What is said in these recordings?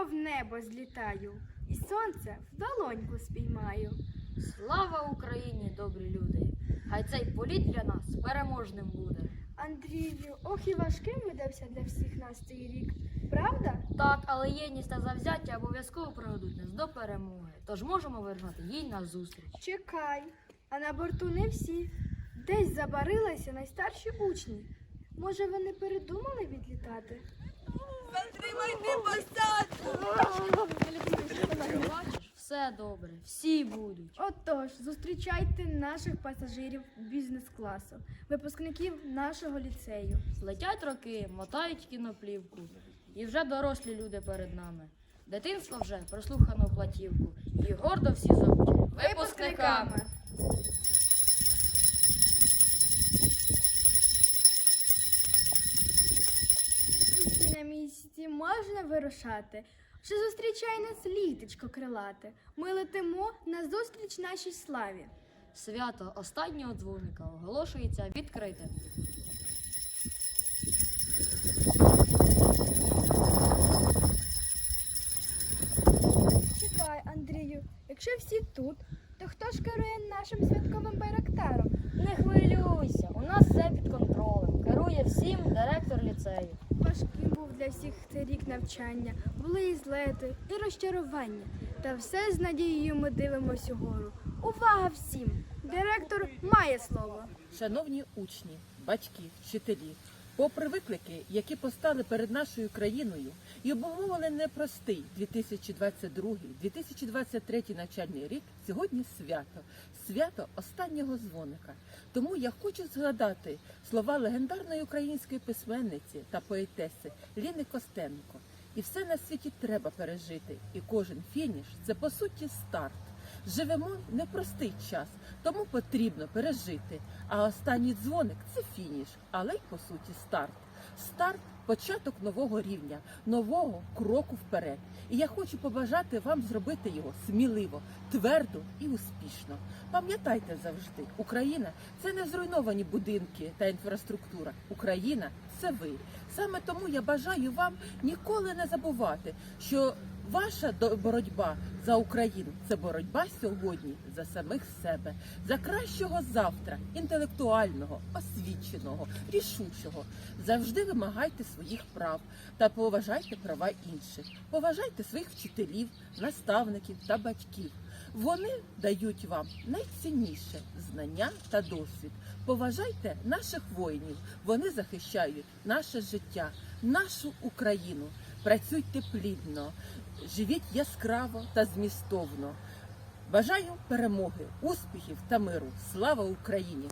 високо в небо злітаю, і сонце в долоньку спіймаю. Слава Україні, добрі люди! Хай цей політ для нас переможним буде. Андрію, ох і важким видався для всіх нас цей рік. Правда? Так, але єдність та завзяття обов'язково приведуть нас до перемоги. Тож можемо вирішати їй назустріч. Чекай, а на борту не всі. Десь забарилися найстарші учні. Може, вони передумали відлітати? Бачиш, все добре, всі будуть. Отож, зустрічайте наших пасажирів бізнес-класу, випускників нашого ліцею. Летять роки, мотають кіноплівку, і вже дорослі люди перед нами. Дитинство вже прослухано платівку, і гордо всі зовуть випускниками. На можна вирушати. Вже зустрічає нас літочко крилате. Ми летимо на зустріч нашій славі. Свято останнього дзвоника оголошується відкритим. Чекай, Андрію, якщо всі тут, то хто ж керує нашим святковим байрактаром? Не хвилюйся, у нас все під контролем. Керує всім директор ліцею. Важким був для всіх цей рік навчання, були і злети, і розчарування. Та все з надією ми дивимося угору. Увага всім! Директор має слово. Шановні учні, батьки, вчителі, попри виклики, які постали перед нашою країною і обумовили непростий 2022-2023 навчальний рік, сьогодні свято, свято останнього дзвоника. Тому я хочу згадати слова легендарної української письменниці та поетеси Ліни Костенко. І все на світі треба пережити, і кожен фініш це по суті старт. Живемо непростий час, тому потрібно пережити. А останній дзвоник це фініш, але й по суті старт. Старт початок нового рівня, нового кроку вперед. І я хочу побажати вам зробити його сміливо, твердо і успішно. Пам'ятайте завжди, Україна це не зруйновані будинки та інфраструктура. Україна це ви. Саме тому я бажаю вам ніколи не забувати, що Ваша боротьба за Україну це боротьба сьогодні за самих себе, за кращого завтра, інтелектуального, освіченого, рішучого. Завжди вимагайте своїх прав та поважайте права інших. Поважайте своїх вчителів, наставників та батьків. Вони дають вам найцінніше знання та досвід. Поважайте наших воїнів. Вони захищають наше життя, нашу Україну. Працюйте плідно, живіть яскраво та змістовно. Бажаю перемоги, успіхів та миру. Слава Україні!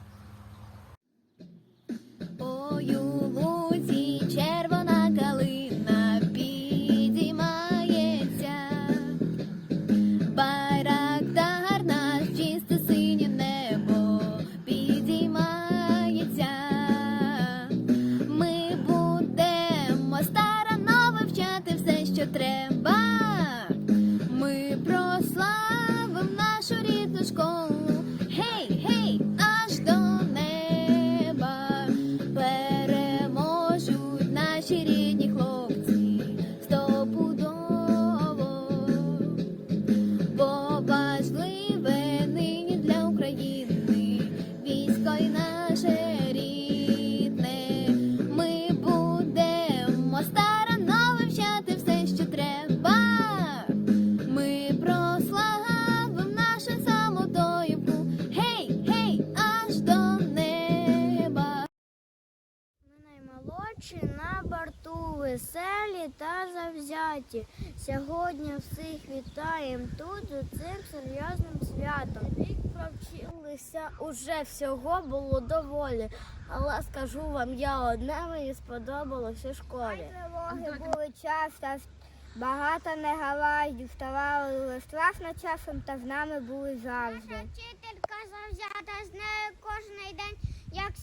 Веселі та завзяті. Сьогодні всіх вітаємо тут з цим серйозним святом. Рік провчилися уже всього було доволі. Але скажу вам, я одне мені сподобалось у школі. Тривоги були часто, багато не галаздів, вставали страшно часом, та з нами були завжди. Вчителька завзята з нею кожен день, як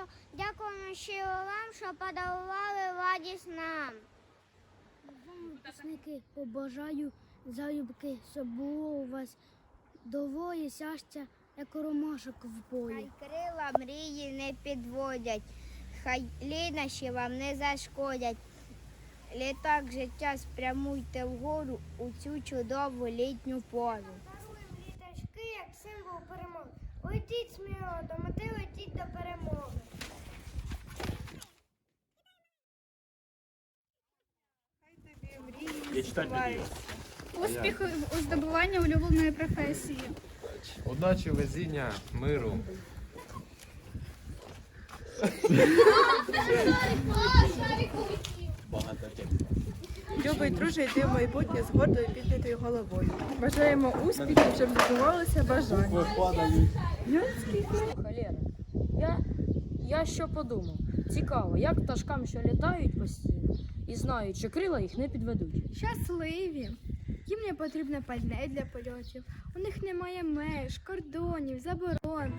свято. Дякуємо щиро вам, що подарували радість нам. Випускники, побажаю залюбки, щоб було у вас доволі щастя, як ромашок в полі. Хай крила мрії не підводять, хай лінощі вам не зашкодять. літак життя спрямуйте вгору у цю чудову літню пору. Літачки як символ перемоги. Летіть сміло, до мети летіть до перемоги. Успіху у здобуванні улюбленої професії. Удачі, везіння, миру. Любий друже, йди в майбутнє з гордою піднятою головою. Бажаємо успіхів, щоб збувалося бажання. Холєра. Я, я що подумав? Цікаво, як пташкам, що літають постійно і знають, що крила їх не підведуть. Щасливі. Їм не потрібне пальне для польотів. У них немає меж, кордонів, заборон.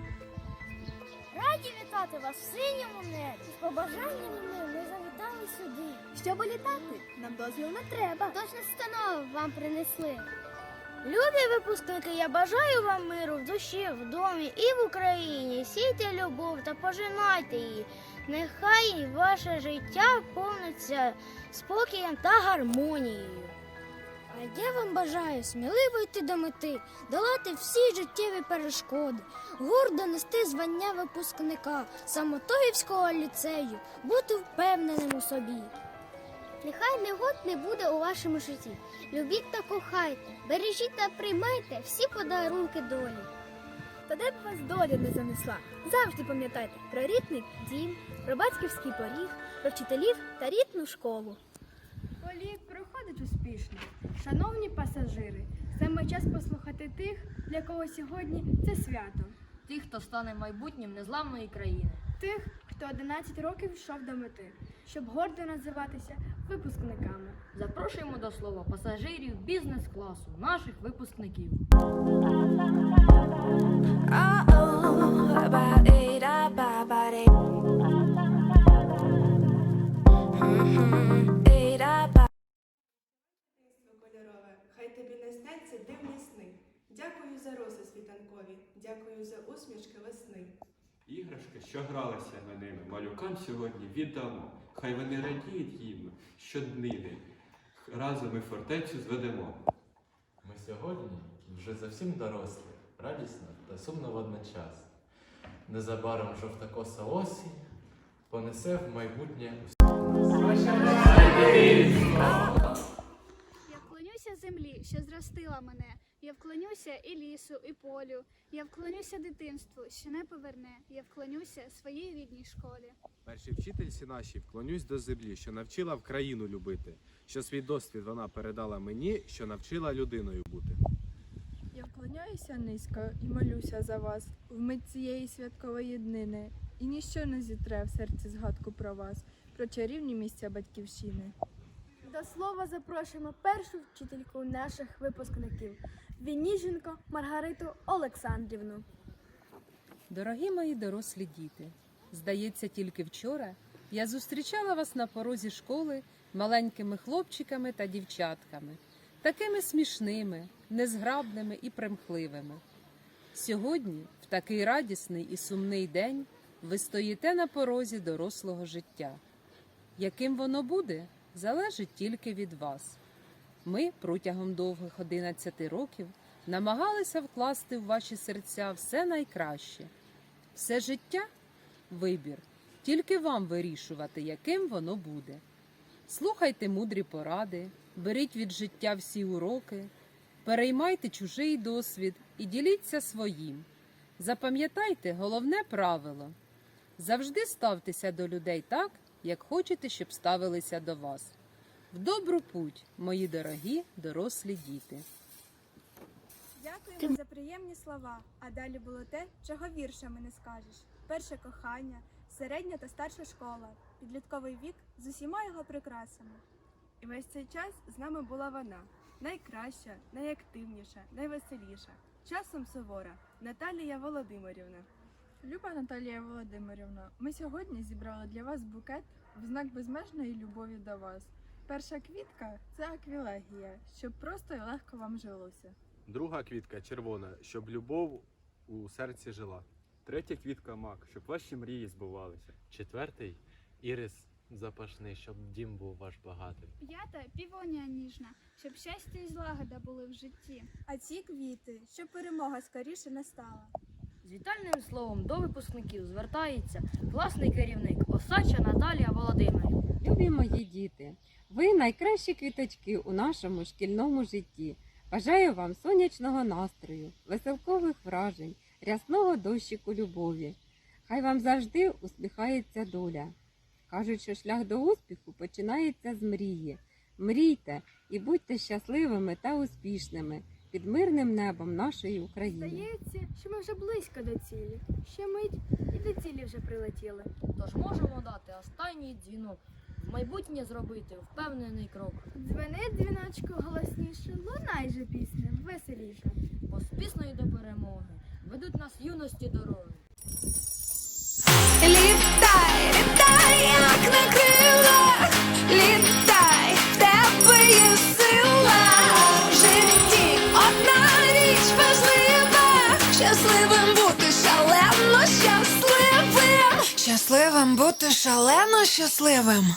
Раді вітати вас в синьому небі. З побажаннями ми, ми завітали сюди. Щоб літати, нам дозвіл не треба. Тож настанови вам принесли. Любі випускники, я бажаю вам миру в душі, в домі і в Україні. Сійте любов та пожинайте її. Нехай ваше життя повниться спокієм та гармонією. А я вам бажаю сміливо йти до мети, долати всі життєві перешкоди, гордо нести звання випускника Самотоївського ліцею, бути впевненим у собі. Нехай негод не буде у вашому житті. Любіть та кохайте, бережіть та приймайте всі подарунки долі. Та де б вас доля не занесла? Завжди пам'ятайте про рідний дім, про батьківський поріг, про вчителів та рідну школу. Політ проходить успішно. Шановні пасажири, саме час послухати тих, для кого сьогодні це свято. Тих, хто стане майбутнім незламної країни. Тих, хто 11 років йшов до мети, щоб гордо називатися випускниками. Запрошуємо до слова пасажирів бізнес-класу, наших випускників. Кольорове, хай тобі не сняться дивні сни. Дякую за роси світанкові, дякую за усмішки весни. Іграшки, що гралися ми ними, малюкам сьогодні віддамо. Хай вони радіють їм щоднини. Разом ми фортецю зведемо. Ми сьогодні вже зовсім дорослі, радісно та сумно водночас. Незабаром жовта коса осінь понесе в майбутнє Я вклонюся землі, що зростила мене. Я вклонюся і лісу, і полю. Я вклонюся дитинству, що не поверне. Я вклонюся своїй рідній школі. Першій вчительці нашій вклонюсь до землі, що навчила в країну любити, що свій досвід вона передала мені, що навчила людиною бути. Я вклоняюся низько і молюся за вас в мить цієї святкової днини. І ніщо не зітре в серці згадку про вас, про чарівні місця батьківщини. До слова запрошуємо першу вчительку наших випускників Вініженко Маргариту Олександрівну. Дорогі мої дорослі діти, здається, тільки вчора я зустрічала вас на порозі школи маленькими хлопчиками та дівчатками, такими смішними, незграбними і примхливими. Сьогодні, в такий радісний і сумний день, ви стоїте на порозі дорослого життя. Яким воно буде, залежить тільки від вас. Ми протягом довгих 11 років намагалися вкласти в ваші серця все найкраще. Все життя вибір. Тільки вам вирішувати, яким воно буде. Слухайте мудрі поради, беріть від життя всі уроки, переймайте чужий досвід і діліться своїм. Запам'ятайте головне правило завжди ставтеся до людей так, як хочете, щоб ставилися до вас. В добру путь, мої дорогі дорослі діти. Дякуємо за приємні слова. А далі було те, чого віршами не скажеш. Перше кохання, середня та старша школа, підлітковий вік з усіма його прикрасами. І весь цей час з нами була вона найкраща, найактивніша, найвеселіша, часом сувора Наталія Володимирівна. Люба Наталія Володимирівна, ми сьогодні зібрали для вас букет в знак безмежної любові до вас. Перша квітка це аквілегія, щоб просто і легко вам жилося. Друга квітка червона, щоб любов у серці жила. Третя квітка мак, щоб ваші мрії збувалися. Четвертий ірис запашний, щоб дім був ваш багатий. Я та півонія ніжна, щоб щастя і злагода були в житті. А ці квіти, щоб перемога скоріше настала. З вітальним словом до випускників звертається класний керівник Осача Наталія Володимирівна. Любі мої діти, ви найкращі квіточки у нашому шкільному житті. Бажаю вам сонячного настрою, веселкових вражень, рясного дощику любові. Хай вам завжди усміхається доля. Кажуть, що шлях до успіху починається з мрії. Мрійте і будьте щасливими та успішними під мирним небом нашої України. Здається, що ми вже близько до цілі. Ще мить і до цілі вже прилетіли. Тож можемо дати останній дзвінок, в майбутнє зробити впевнений крок. Дзвени дзвіночку голосніше, лунай же пісня, веселіше. Бо з до перемоги ведуть нас юності дороги. Шалено щасливим. Щасливим бути шалено щасливим.